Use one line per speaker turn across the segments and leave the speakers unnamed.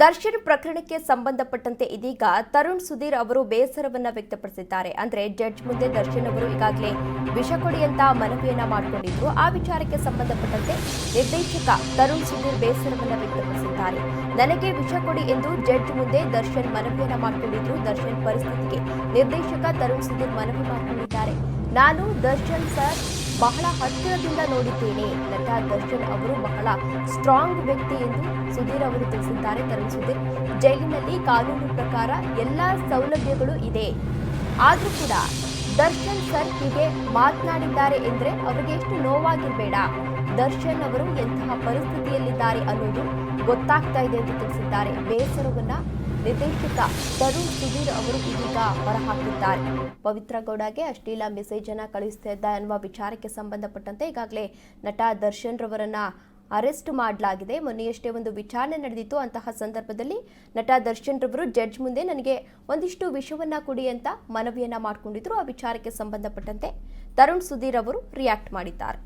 ದರ್ಶನ್ ಪ್ರಕರಣಕ್ಕೆ ಸಂಬಂಧಪಟ್ಟಂತೆ ಇದೀಗ ತರುಣ್ ಸುಧೀರ್ ಅವರು ಬೇಸರವನ್ನ ವ್ಯಕ್ತಪಡಿಸಿದ್ದಾರೆ. ಅಂದ್ರೆ ಜಡ್ಜ್ ಮುಂದೆ ದರ್ಶನ್ ಅವರು ಈಗಾಗಲೇ ವಿಷ ಕೊಡಿ ಅಂತ ಮನವಿಯನ್ನ ಮಾಡಿಕೊಂಡಿದ್ರು. ಆ ವಿಚಾರಕ್ಕೆ ಸಂಬಂಧಪಟ್ಟಂತೆ ನಿರ್ದೇಶಕ ತರುಣ್ ಸುಧೀರ್ ಬೇಸರವನ್ನ ವ್ಯಕ್ತಪಡಿಸಿದ್ದಾರೆ. ನನಗೆ ವಿಷ ಕೊಡಿ ಎಂದು ಜಡ್ಜ್ ಮುಂದೆ ದರ್ಶನ್ ಮನವಿಯನ್ನ ಮಾಡಿಕೊಂಡಿದ್ರು. ದರ್ಶನ್ ಪರಿಸ್ಥಿತಿಗೆ ನಿರ್ದೇಶಕ ತರುಣ್ ಸುಧೀರ್ ಮನವಿ ಮಾಡಿಕೊಂಡಿದ್ದಾರೆ. ನಾನು ದರ್ಶನ್ ಸರ್ ಬಹಳ ಹತ್ತಿರದಿಂದ ನೋಡಿದ್ದೇನೆ. ಲತಾ ದರ್ಶನ್ ಅವರು ಬಹಳ ಸ್ಟ್ರಾಂಗ್ ವ್ಯಕ್ತಿ ಎಂದು ಸುಧೀರ್ ಅವರು ತಿಳಿಸಿದ್ದಾರೆ. ತರುಣ್ ಸುಧೀರ್ ಜೈಲಿನಲ್ಲಿ ಕಾನೂನು ಪ್ರಕಾರ ಎಲ್ಲ ಸೌಲಭ್ಯಗಳು ಇದೆ. ಆದರೂ ಕೂಡ ದರ್ಶನ್ ಸರ್ ಹೀಗೆ ಮಾತನಾಡಿದ್ದಾರೆ ಎಂದ್ರೆ ಅವರಿಗೆ ಎಷ್ಟು ನೋವಾಗಿರಬೇಡ. ದರ್ಶನ್ ಅವರು ಎಂತಹ ಪರಿಸ್ಥಿತಿಯಲ್ಲಿದ್ದಾರೆ ಅನ್ನೋದು ಗೊತ್ತಾಗ್ತಾ ಇದೆ ಎಂದು ತಿಳಿಸಿದ್ದಾರೆ. ಬೇಸರವನ್ನ ನಿರ್ದೇಶಕ ತರುಣ್ ಸುಧೀರ್ ಅವರು ಇದೀಗ ಹೊರಹಾಕಿದ್ದಾರೆ. ಪವಿತ್ರ ಗೌಡಗೆ ಅಶ್ಲೀಲ ಮೆಸೇಜ್ ಅನ್ನ ಇದ್ದ ಎನ್ನುವ ವಿಚಾರಕ್ಕೆ ಸಂಬಂಧಪಟ್ಟಂತೆ ಈಗಾಗಲೇ ನಟ ದರ್ಶನ್ ರವರನ್ನ ಅರೆಸ್ಟ್ ಮಾಡಲಾಗಿದೆ. ಮೊನ್ನೆಯಷ್ಟೇ ಒಂದು ವಿಚಾರಣೆ ನಡೆದಿತ್ತು. ಅಂತಹ ಸಂದರ್ಭದಲ್ಲಿ ನಟ ದರ್ಶನ್ ರವರು, ಜಡ್ಜ್ ಮುಂದೆ ನನಗೆ ಒಂದಿಷ್ಟು ವಿಷಯವನ್ನ ಕೊಡಿ ಅಂತ ಮನವಿಯನ್ನ ಮಾಡಿಕೊಂಡಿದ್ರು. ಆ ವಿಚಾರಕ್ಕೆ ಸಂಬಂಧಪಟ್ಟಂತೆ ತರುಣ್ ಸುಧೀರ್ ಅವರು ರಿಯಾಕ್ಟ್ ಮಾಡಿದ್ದಾರೆ.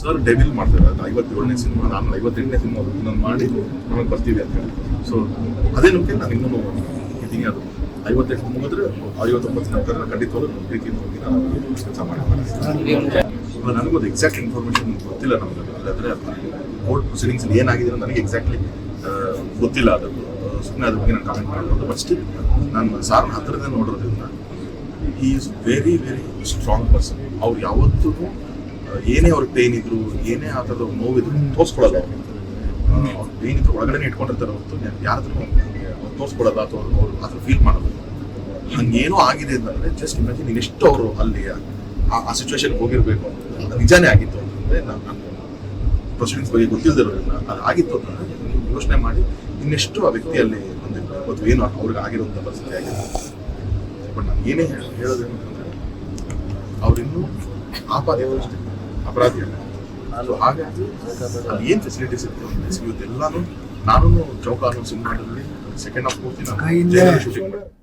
ಸರ್ ಡೆಬಿಲ್ ಮಾಡ್ತಾರೆ ಐವತ್ತೇಳನೇ ಸಿನಿಮಾ, ನಾನು ಐವತ್ತೆಂಟನೇ ಸಿನಿಮಾ ಮಾಡಿ ನಮಗೆ ಬರ್ತೀವಿ ಅಂತ ಹೇಳಿ ಸೊ ಅದೇ ನಂಬಿಕೆ ನಾನು ಇನ್ನೂ ಇದ್ದೀನಿ ಅದು. ಐವತ್ತೆಂಟು ಮುಗಿದ್ರೆ ಐವತ್ತೊಂಬತ್ತು ನಂತರ ಖಂಡಿತವಾಗ್ಲೂ ನಮ್ಮ ಪ್ರೀತಿಯಿಂದ ಹೋಗಿ ನಾನು ಕೆಲಸ ಮಾಡಿ ಇವಾಗ ನನಗೂ ಅದು ಎಕ್ಸಾಕ್ಟ್ ಇನ್ಫಾರ್ಮೇಷನ್ ಗೊತ್ತಿಲ್ಲ ನಮಗೆ. ಅದಾದ್ರೆ ಕೋರ್ಟ್ ಪ್ರೊಸೀಡಿಂಗ್ಸ್ ಏನಾಗಿದೆ ನನಗೆ ಎಕ್ಸಾಕ್ಟ್ಲಿ ಗೊತ್ತಿಲ್ಲ ಅದು. ಸುಮ್ಮನೆ ಅದ್ರ ಬಗ್ಗೆ ನಾನು ಕಾಮೆಂಟ್ ಮಾಡಬಹುದು ಬಟ್ ಸ್ಟಿಲ್ ನಾನು ಸಾರ್ನ ಹತ್ರದೇ ನೋಡೋದ್ರಿಂದ ಈ is very very strong person ಅವ್ರು ಯಾವತ್ತೂ ಏನೇ ಅವ್ರಿಗೆ ಪೇನ್ ಇದ್ರು, ಏನೇ ಆ ಥರದ ನೋವಿದ್ರು ತೋರಿಸ್ಕೊಳ್ಳೋದು ಅವ್ರು. ಇದ್ರು ಒಳಗಡೆ ಇಟ್ಕೊಂಡಿರ್ತಾರೆ ಹೊರತು ಯಾರಾದ್ರೂ ತೋರಿಸ್ಕೊಡಲ್ಲ ಅಥವಾ ಅವ್ರು ಅದ್ರ ಫೀಲ್ ಮಾಡೋದು. ಹಂಗೇನೋ ಆಗಿದೆ ಅಂತಂದ್ರೆ ಜಸ್ಟ್ ಇಮ್ಯಾಜಿನ್ ಇನ್ನೆಷ್ಟು ಅವರು ಅಲ್ಲಿ ಆ- ಸಿಚುವೇಶನ್ ಹೋಗಿರ್ಬೇಕು ಅದು ನಿಜಾನೇ ಆಗಿತ್ತು ಅಂತಂದ್ರೆ ನಾನು ಪ್ರೊಸೀಡಿಂಗ್ಸ್ ಬಗ್ಗೆ ಗೊತ್ತಿಲ್ಲದಿರೋದ್ರಿಂದ ಅದು ಆಗಿತ್ತು ಅಂತಂದ್ರೆ ನೀವು ಯೋಚನೆ ಮಾಡಿ ಇನ್ನೆಷ್ಟು ಆ ವ್ಯಕ್ತಿಯಲ್ಲಿ ಬಂದಿರ್ಬೇಕು ಅಥವಾ ಏನು ಅವ್ರಿಗೆ ಆಗಿರುವಂಥ ಪರಿಸ್ಥಿತಿ ಆಗಿದೆ ಬಟ್ ನಾನು ಏನೇ ಹೇಳ- ಹೇಳೋದೇನು ಅಂತಂದ್ರೆ ಅವರಿನ್ನೂ ಆಪಾದ ಅಪರಾಧಿ ಅಲ್ಲ ಸೊ ಹಾಗೆ. ಅಲ್ಲಿ ಏನು ಫೆಸಿಲಿಟೀಸ್ ಇತ್ತು? ಸಿಗುತ್ತೆ ಎಲ್ಲಾನು ನಾನು ಚೌಕ ಅನ್ನೋ ಸಿನಿಮಾದಲ್ಲಿ ಸೆಕೆಂಡ್ ಹಾಫ್ ಪೂರ್ತಿ ನಾನು ಶೂಟಿಂಗ್ ಮಾಡಿದೆ